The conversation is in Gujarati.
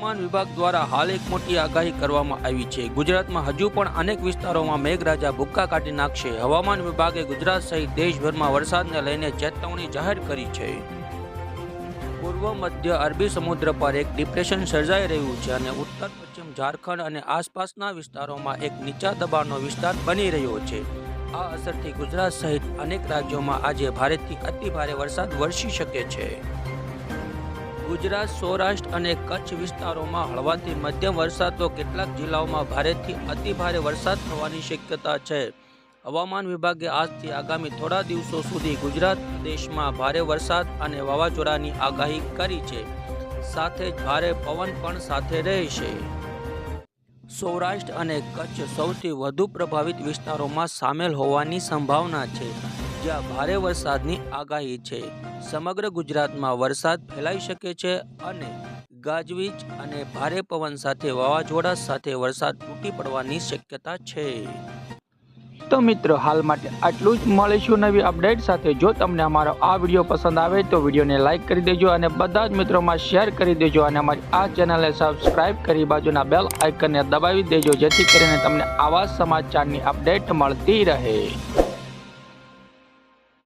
વિભાગ દ્વારા હાલ એક મોટી આગાહી કરવામાં આવી છે. ગુજરાતમાં હજુ પણ અનેક વિસ્તારોમાં મેઘરાજા ભૂક્કા કાઢી નાખશે. હવામાન વિભાગે ગુજરાત સહિત દેશભરમાં વરસાદને લઈને ચેતવણી જાહેર કરી છે. પૂર્વ મધ્ય અરબી સમુદ્ર પર એક ડિપ્રેશન સર્જાઈ રહ્યું છે અને ઉત્તર પશ્ચિમ ઝારખંડ અને આસપાસના વિસ્તારોમાં એક નીચા દબાણનો વિસ્તાર બની રહ્યો છે. આ અસરથી ગુજરાત સહિત અનેક રાજ્યોમાં આજે ભારેથી અતિભારે વરસાદ વરસી શકે છે. ગુજરાત, સૌરાષ્ટ્ર અને કચ્છ વિસ્તારોમાં હળવાથી મધ્યમ વરસાદ તો કેટલાક જિલ્લાઓમાં ભારેથી અતિભારે વરસાદ થવાની શક્યતા છે. હવામાન વિભાગે આજથી આગામી થોડા દિવસો સુધી ગુજરાત દેશમાં ભારે વરસાદ અને વાવાઝોડાની આગાહી કરી છે. સાથે જ ભારે પવન પણ સાથે રહેશે. સૌરાષ્ટ્ર અને કચ્છ સૌથી વધુ પ્રભાવિત વિસ્તારોમાં સામેલ હોવાની સંભાવના છે. જ્યાં ભારે વરસાદની આગાહી છે. સમગ્ર ગુજરાતમાં વરસાદ ફેલાઈ શકે છે અને ગાજવીજ અને ભારે પવન સાથે વાવાઝોડા સાથે વરસાદ તૂટી પડવાની શક્યતા છે. તો મિત્રો, હાલ માટે આટલું જ. મળીશું નવી અપડેટ સાથે. જો તમને અમારો આ વીડિયો પસંદ આવે તો વિડીયોને લાઇક કરી દેજો અને બધા જ મિત્રોમાં શેર કરી દેજો અને અમારી આ ચેનલને સબસ્ક્રાઇબ કરી બાજુના બેલ આઇકનને દબાવી દેજો જેથી કરીને તમને આવા સમાચારની અપડેટ મળતી રહે.